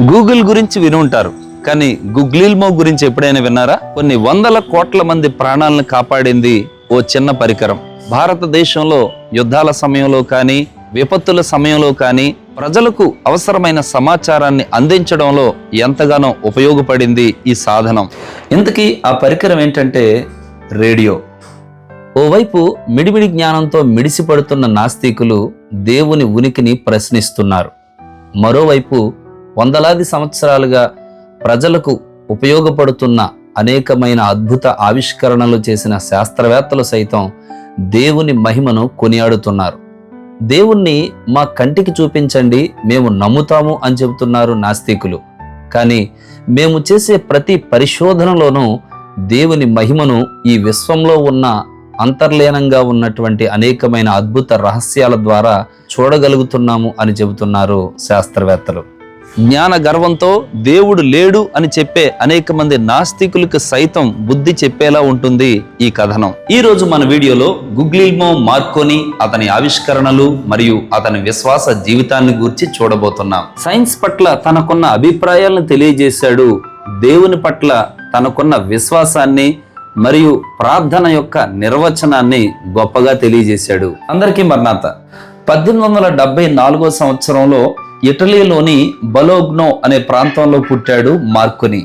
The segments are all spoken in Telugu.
గూగుల్ గురించి విని ఉంటారు. కానీ గుగ్లీల్మో గురించి ఎప్పుడైనా విన్నారా? కొన్ని వందల కోట్ల మంది ప్రాణాలను కాపాడింది ఓ చిన్న పరికరం. భారతదేశంలో యుద్ధాల సమయంలో కానీ విపత్తుల సమయంలో కానీ ప్రజలకు అవసరమైన సమాచారాన్ని అందించడంలో ఎంతగానో ఉపయోగపడింది ఈ సాధనం. ఇంతకీ ఆ పరికరం ఏంటంటే రేడియో. ఓవైపు మిడిమిడి జ్ఞానంతో మిడిసిపడుతున్న నాస్తికులు దేవుని ఉనికిని ప్రశ్నిస్తున్నారు. మరోవైపు వందలాది సంవత్సరాలుగా ప్రజలకు ఉపయోగపడుతున్న అనేకమైన అద్భుత ఆవిష్కరణలు చేసిన శాస్త్రవేత్తలు సైతం దేవుని మహిమను కొనియాడుతున్నారు. దేవుణ్ణి మా కంటికి చూపించండి మేము నమ్ముతాము అని చెబుతున్నారు నాస్తికులు. కానీ మేము చేసే ప్రతి పరిశోధనలోనూ దేవుని మహిమను ఈ విశ్వంలో ఉన్న అంతర్లీనంగా ఉన్నటువంటి అనేకమైన అద్భుత రహస్యాల ద్వారా చూడగలుగుతున్నాము అని చెబుతున్నారు శాస్త్రవేత్తలు. జ్ఞాన గర్వంతో దేవుడు లేడు అని చెప్పే అనేక మంది నాస్తికులకు సైతం బుద్ధి చెప్పేలా ఉంటుంది ఈ కథనం. ఈ రోజు మన వీడియోలో గుగ్లిల్మో మార్కోని అతని ఆవిష్కరణలు మరియు అతని విశ్వాస జీవితాన్ని గురించి చూడబోతున్నాం. సైన్స్ పట్ల తనకున్న అభిప్రాయాలను తెలియజేశాడు. దేవుని పట్ల తనకున్న విశ్వాసాన్ని మరియు ప్రార్థన యొక్క నిర్వచనాన్ని గొప్పగా తెలియజేశాడు. అందరికీ మర్నాథ పద్దెనిమిది వందల డెబ్బై నాలుగో సంవత్సరంలో ఇటలీలోని బలోగ్నో అనే ప్రాంతంలో పుట్టాడు మార్కుని.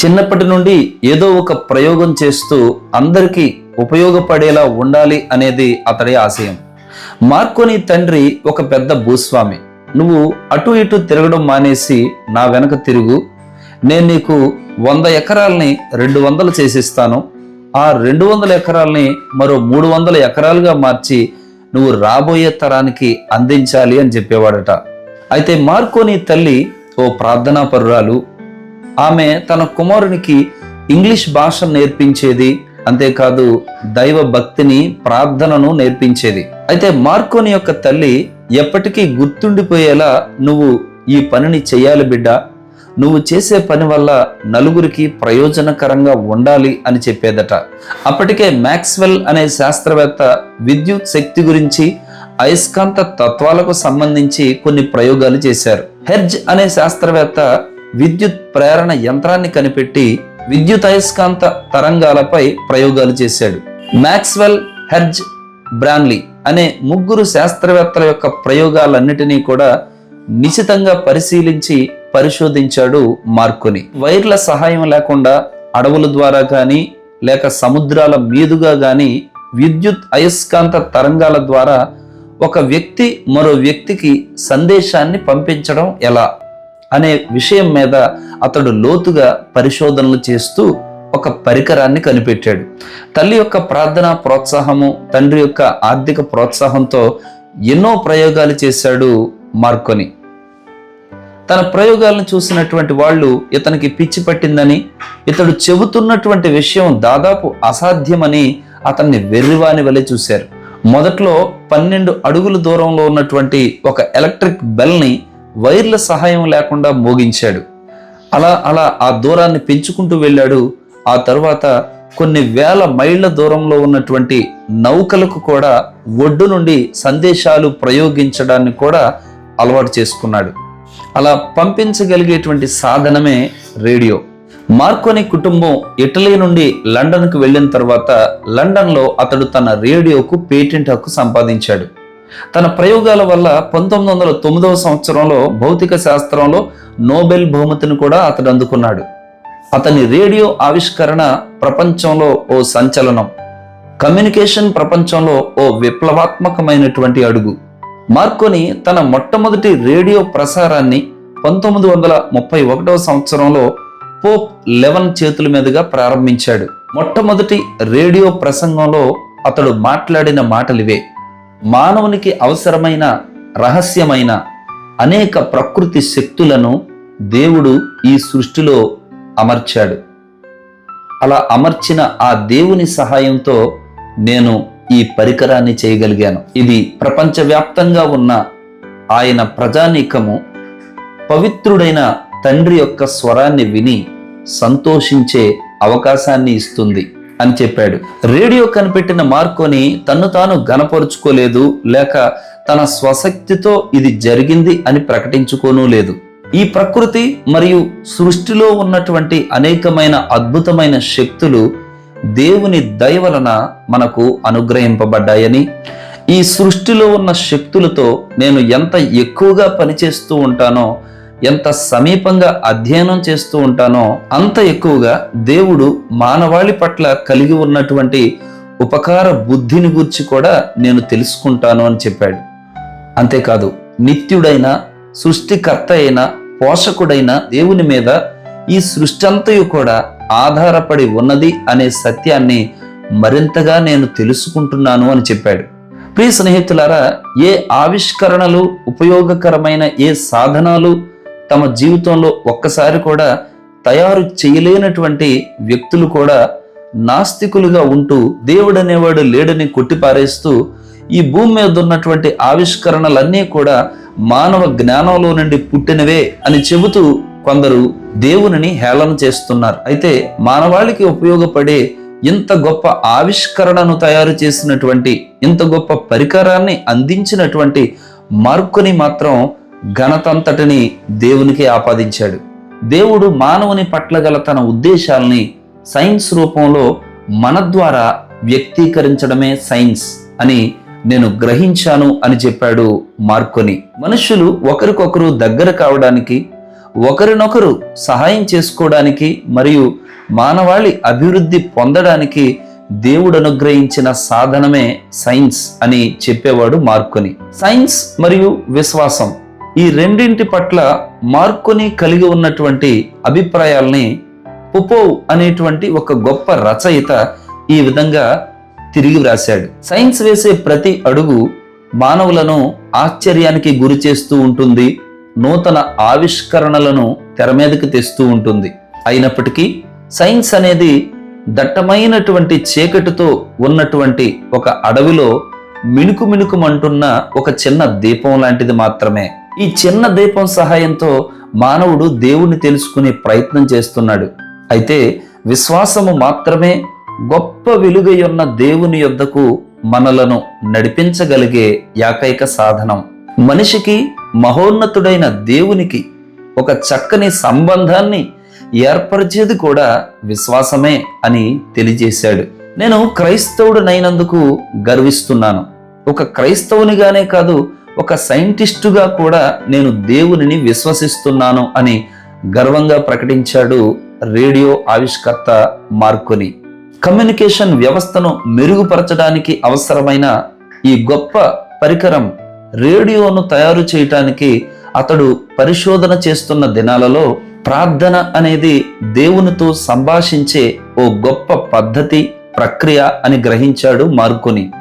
చిన్నప్పటి నుండి ఏదో ఒక ప్రయోగం చేస్తూ అందరికీ ఉపయోగపడేలా ఉండాలి అనేది అతడి ఆశయం. మార్కోని తండ్రి ఒక పెద్ద భూస్వామి. నువ్వు అటు ఇటు తిరగడం మానేసి నా వెనక తిరుగు. నేను నీకు వంద ఎకరాలని రెండు వందలు చేసిస్తాను. ఆ రెండు వందల ఎకరాలని మరో మూడు వందల ఎకరాలుగా మార్చి నువ్వు రాబోయే తరానికి అందించాలి అని చెప్పేవాడట. అయితే మార్కోని తల్లి ఓ ప్రార్థనా పరురాలు ఆమె తన కుమారునికి ఇంగ్లీష్ భాష నేర్పించేది అంతేకాదు దైవ భక్తిని ప్రార్థనను నేర్పించేది. అయితే మార్కోని యొక్క తల్లి ఎప్పటికీ గుర్తుండిపోయేలా నువ్వు ఈ పనిని చేయాలి బిడ్డ నువ్వు చేసే పని వల్ల నలుగురికి ప్రయోజనకరంగా ఉండాలి అని చెప్పేదట. అప్పటికే మ్యాక్స్వెల్ అనే శాస్త్రవేత్త విద్యుత్ శక్తి గురించి అయస్కాంత తత్వాలకు సంబంధించి కొన్ని ప్రయోగాలు చేశారు. హెర్జ్ అనే శాస్త్రవేత్త విద్యుత్ ప్రేరణ యంత్రాన్ని కనిపెట్టి విద్యుత్ అయస్కాంత తరంగాలపై ప్రయోగాలు చేశాడు. మ్యాక్స్వెల్ హెర్జ్ బ్రాన్లీ అనే ముగ్గురు శాస్త్రవేత్తల యొక్క ప్రయోగాలన్నిటినీ కూడా నిశితంగా పరిశీలించి పరిశోధించాడు మార్కుని. వైర్ల సహాయం లేకుండా అడవుల ద్వారా కానీ లేక సముద్రాల మీదుగా కానీ విద్యుత్ అయస్కాంత తరంగాల ద్వారా ఒక వ్యక్తి మరో వ్యక్తికి సందేశాన్ని పంపించడం ఎలా అనే విషయం మీద అతడు లోతుగా పరిశోధనలు చేస్తూ ఒక పరికరాన్ని కనిపెట్టాడు. తల్లి యొక్క ప్రార్థన ప్రోత్సాహము తండ్రి యొక్క ఆర్థిక ప్రోత్సాహంతో ఎన్నో ప్రయోగాలు చేశాడు మార్కొని. తన ప్రయోగాలను చూసినటువంటి వాళ్ళు ఇతనికి పిచ్చి పట్టిందని ఇతడు చెబుతున్నటువంటి విషయం దాదాపు అసాధ్యమని అతన్ని వెర్రివాని వలె చూశారు. మొదట్లో పన్నెండు అడుగుల దూరంలో ఉన్నటువంటి ఒక ఎలక్ట్రిక్ బెల్ని వైర్ల సహాయం లేకుండా మోగించాడు. అలా అలా ఆ దూరాన్ని పెంచుకుంటూ వెళ్ళాడు. ఆ తర్వాత కొన్ని వేల మైళ్ళ దూరంలో ఉన్నటువంటి నౌకలకు కూడా ఒడ్డు నుండి సందేశాలు ప్రయోగించడాన్ని కూడా అలవాటు చేసుకున్నాడు. అలా పంపించగలిగేటువంటి సాధనమే రేడియో. మార్కోని కుటుంబం ఇటలీ నుండి లండన్కు వెళ్ళిన తర్వాత లండన్లో అతడు తన రేడియోకు పేటెంట్ హక్కు సంపాదించాడు. తన ప్రయోగాల వల్ల పంతొమ్మిది వందల తొమ్మిదవ సంవత్సరంలో భౌతిక శాస్త్రంలో నోబెల్ బహుమతిని కూడా అతడు అందుకున్నాడు. అతని రేడియో ఆవిష్కరణ ప్రపంచంలో ఓ సంచలనం. కమ్యూనికేషన్ ప్రపంచంలో ఓ విప్లవాత్మకమైనటువంటి అడుగు. మార్కోని తన మొట్టమొదటి రేడియో ప్రసారాన్ని పంతొమ్మిది వందల ముప్పై ఒకటవ సంవత్సరంలో పోప్ లెవెన్ చేతుల మీదుగా ప్రారంభించాడు. మొట్టమొదటి రేడియో ప్రసంగంలో అతడు మాట్లాడిన మాటలివే. మానవునికి అవసరమైన రహస్యమైన అనేక ప్రకృతి శక్తులను దేవుడు ఈ సృష్టిలో అమర్చాడు. అలా అమర్చిన ఆ దేవుని సహాయంతో నేను ఈ పరికరాన్ని చేయగలిగాను. ఇది ప్రపంచవ్యాప్తంగా ఉన్న ఆయన ప్రజానీకము పవిత్రుడైన తండ్రి యొక్క స్వరాన్ని విని సంతోషించే అవకాశాన్ని ఇస్తుంది అని చెప్పాడు. రేడియో కనిపెట్టిన మార్కోని తన్ను తాను గనపరుచుకోలేదు లేక తన స్వశక్తితో ఇది జరిగింది అని ప్రకటించుకోనూ లేదు. ఈ ప్రకృతి మరియు సృష్టిలో ఉన్నటువంటి అనేకమైన అద్భుతమైన శక్తులు దేవుని దయ వలన మనకు అనుగ్రహింపబడ్డాయని ఈ సృష్టిలో ఉన్న శక్తులతో నేను ఎంత ఎక్కువగా పనిచేస్తూ ఉంటానో ఎంత సమీపంగా అధ్యయనం చేస్తూ ఉంటానో అంత ఎక్కువగా దేవుడు మానవాళి పట్ల కలిగి ఉన్నటువంటి ఉపకార బుద్ధిని గురించి కూడా నేను తెలుసుకుంటాను అని చెప్పాడు. అంతేకాదు నిత్యుడైన సృష్టికర్త అయిన పోషకుడైన దేవుని మీద ఈ సృష్టి అంతయు కూడా ఆధారపడి ఉన్నది అనే సత్యాన్ని మరింతగా నేను తెలుసుకుంటున్నాను అని చెప్పాడు. ప్రియ స్నేహితులారా ఏ ఆవిష్కరణలు ఉపయోగకరమైన ఏ సాధనాలు తమ జీవితంలో ఒక్కసారి కూడా తయారు చేయలేనటువంటి వ్యక్తులు కూడా నాస్తికులుగా ఉంటూ దేవుడనేవాడు లేడని కొట్టిపారేస్తూ ఈ భూమి మీద ఉన్నటువంటి ఆవిష్కరణలన్నీ కూడా మానవ జ్ఞానంలో నుండి పుట్టినవే అని చెబుతూ కొందరు దేవునిని హేళన చేస్తున్నారు. అయితే మానవాళికి ఉపయోగపడే ఇంత గొప్ప ఆవిష్కరణను తయారు చేసినటువంటి ఇంత గొప్ప పరికరాన్ని అందించినటువంటి మార్కుని మాత్రం ఘనతంతటిని దేవునికి ఆపాదించాడు. దేవుడు మానవుని పట్ల గల తన ఉద్దేశాల్ని సైన్స్ రూపంలో మన ద్వారా వ్యక్తీకరించడమే సైన్స్ అని నేను గ్రహించాను అని చెప్పాడు మార్కొని. మనుషులు ఒకరికొకరు దగ్గర కావడానికి ఒకరినొకరు సహాయం చేసుకోవడానికి మరియు మానవాళి అభివృద్ధి పొందడానికి దేవుడు అనుగ్రహించిన సాధనమే సైన్స్ అని చెప్పేవాడు మార్కొని. సైన్స్ మరియు విశ్వాసం ఈ రెండింటి పట్ల మార్కొని కలిగి ఉన్నటువంటి అభిప్రాయాల్ని పుపోవ్ అనేటువంటి ఒక గొప్ప రచయిత ఈ విధంగా తిరిగి వ్రాశాడు. సైన్స్ వేసే ప్రతి అడుగు మానవులను ఆశ్చర్యానికి గురి చేస్తూ ఉంటుంది. నూతన ఆవిష్కరణలను తెర మీదకి తెస్తూ ఉంటుంది. అయినప్పటికీ సైన్స్ అనేది దట్టమైనటువంటి చీకటితో ఉన్నటువంటి ఒక అడవిలో మిణుకు మిణుకుమంటున్న ఒక చిన్న దీపం లాంటిది మాత్రమే. ఈ చిన్న దీపం సహాయంతో మానవుడు దేవుణ్ణి తెలుసుకునే ప్రయత్నం చేస్తున్నాడు. అయితే విశ్వాసము మాత్రమే గొప్ప వెలుగయున్న దేవుని యొద్దకు మనలను నడిపించగలిగే ఏకైక సాధనం. మనిషికి మహోన్నతుడైన దేవునికి ఒక చక్కని సంబంధాన్ని ఏర్పరిచేది కూడా విశ్వాసమే అని తెలియజేశాడు. నేను క్రైస్తవుడునైనందుకు గర్విస్తున్నాను. ఒక క్రైస్తవునిగానే కాదు ఒక సైంటిస్టుగా కూడా నేను దేవునిని విశ్వసిస్తున్నాను అని గర్వంగా ప్రకటించాడు రేడియో ఆవిష్కర్త మార్కుని. కమ్యూనికేషన్ వ్యవస్థను మెరుగుపరచడానికి అవసరమైన ఈ గొప్ప పరికరం రేడియోను తయారు చేయటానికి అతడు పరిశోధన చేస్తున్న దినాలలో ప్రార్థన అనేది దేవునితో సంభాషించే ఓ గొప్ప పద్ధతి ప్రక్రియ అని గ్రహించాడు మార్కొని.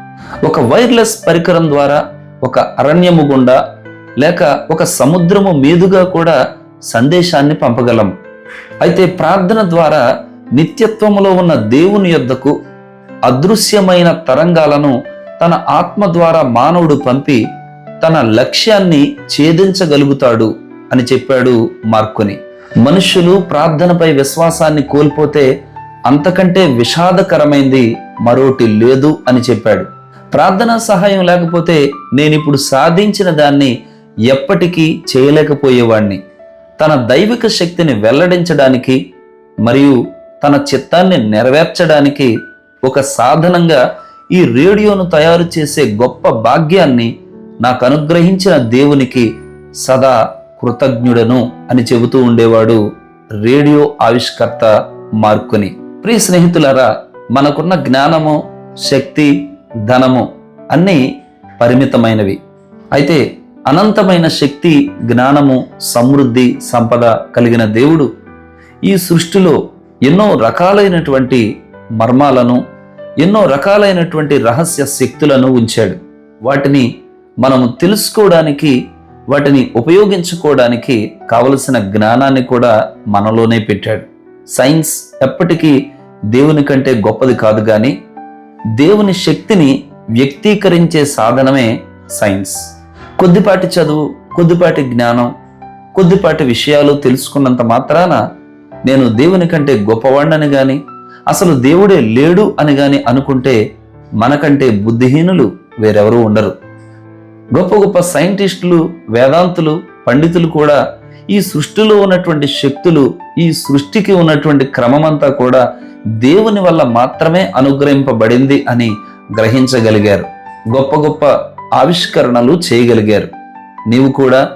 ఒక వైర్లెస్ పరికరం ద్వారా ఒక అరణ్యము గుండా లేక ఒక సముద్రము మీదుగా కూడా సందేశాన్ని పంపగలం. అయితే ప్రార్థన ద్వారా నిత్యత్వములో ఉన్న దేవుని యొద్దకు అదృశ్యమైన తరంగాలను తన ఆత్మ ద్వారా మానవుడు పంపి తన లక్ష్యాన్ని ఛేదించగలుగుతాడు అని చెప్పాడు మార్కుని మనుష్యులు ప్రార్థనపై విశ్వాసాన్ని కోల్పోతే అంతకంటే విషాదకరమైంది మరోటి లేదు అని చెప్పాడు. ప్రార్థనా సహాయం లేకపోతే నేనిప్పుడు సాధించిన దాన్ని ఎప్పటికీ చేయలేకపోయేవాణ్ణి. తన దైవిక శక్తిని వెల్లడించడానికి మరియు తన చిత్తాన్ని నెరవేర్చడానికి ఒక సాధనంగా ఈ రేడియోను తయారు చేసే గొప్ప భాగ్యాన్ని నాకు అనుగ్రహించిన దేవునికి సదా కృతజ్ఞుడను అని చెబుతూ ఉండేవాడు రేడియో ఆవిష్కర్త మార్కుని. ప్రియ స్నేహితులారా మనకున్న జ్ఞానము శక్తి ధనము అన్నీ పరిమితమైనవి. అయితే అనంతమైన శక్తి జ్ఞానము సమృద్ధి సంపద కలిగిన దేవుడు ఈ సృష్టిలో ఎన్నో రకాలైనటువంటి మర్మాలను ఎన్నో రకాలైనటువంటి రహస్య శక్తులను ఉంచాడు. వాటిని మనము తెలుసుకోవడానికి వాటిని ఉపయోగించుకోవడానికి కావలసిన జ్ఞానాన్ని కూడా మనలోనే పెట్టాడు. సైన్స్ ఎప్పటికీ దేవుని కంటే గొప్పది కాదు కానీ దేవుని శక్తిని వ్యక్తీకరించే సాధనమే సైన్స్. కొద్దిపాటి చదువు కొద్దిపాటి జ్ఞానం కొద్దిపాటి విషయాలు తెలుసుకున్నంత మాత్రాన నేను దేవుని కంటే గొప్పవాణ్ణని గాని అసలు దేవుడే లేడు అని గాని అనుకుంటే మనకంటే బుద్ధిహీనులు వేరెవరూ ఉండరు. గొప్ప గొప్ప సైంటిస్టులు వేదాంతులు పండితులు కూడా ఈ సృష్టిలో ఉన్నటువంటి శక్తులు ఈ సృష్టికి ఉన్నటువంటి క్రమమంతా కూడా దేవుని వల్ల మాత్రమే అనుగ్రహింపబడింది అని గ్రహించగలిగారు. గొప్ప గొప్ప ఆవిష్కరణలు చేయగలిగారు. నీవు కూడా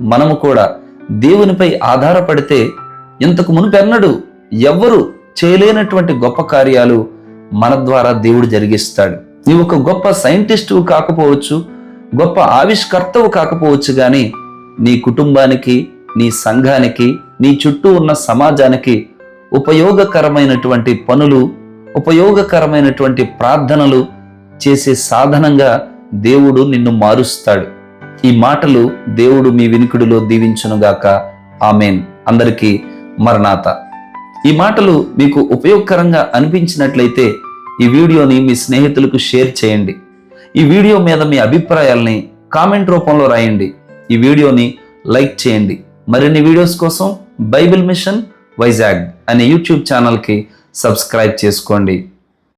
మనము కూడా దేవునిపై ఆధారపడితే ఇంతకు మునుపెన్నడు ఎవ్వరు చేయలేనటువంటి గొప్ప కార్యాలు మన ద్వారా దేవుడు జరిగిస్తాడు. నీవు ఒక గొప్ప సైంటిస్టు కాకపోవచ్చు గొప్ప ఆవిష్కర్తవు కాకపోవచ్చు కానీ నీ కుటుంబానికి నీ సంఘానికి నీ చుట్టూ ఉన్న సమాజానికి ఉపయోగకరమైనటువంటి పనులు ఉపయోగకరమైనటువంటి ప్రార్థనలు చేసే సాధనంగా దేవుడు నిన్ను మారుస్తాడు. ఈ మాటలు దేవుడు మీ వినికిడిలో దీవించునుగాక. ఆమెన్. అందరికీ మరణాత. ఈ మాటలు మీకు ఉపయోగకరంగా అనిపించినట్లయితే ఈ వీడియోని మీ స్నేహితులకు షేర్ చేయండి. ఈ వీడియో మీద మీ అభిప్రాయాల్ని కామెంట్ రూపంలో రాయండి. ఈ వీడియోని లైక్ చేయండి. మరిన్ని వీడియోస్ కోసం బైబిల్ మిషన్ వైజాగ్ అనే యూట్యూబ్ ఛానల్కి సబ్స్క్రైబ్ చేసుకోండి.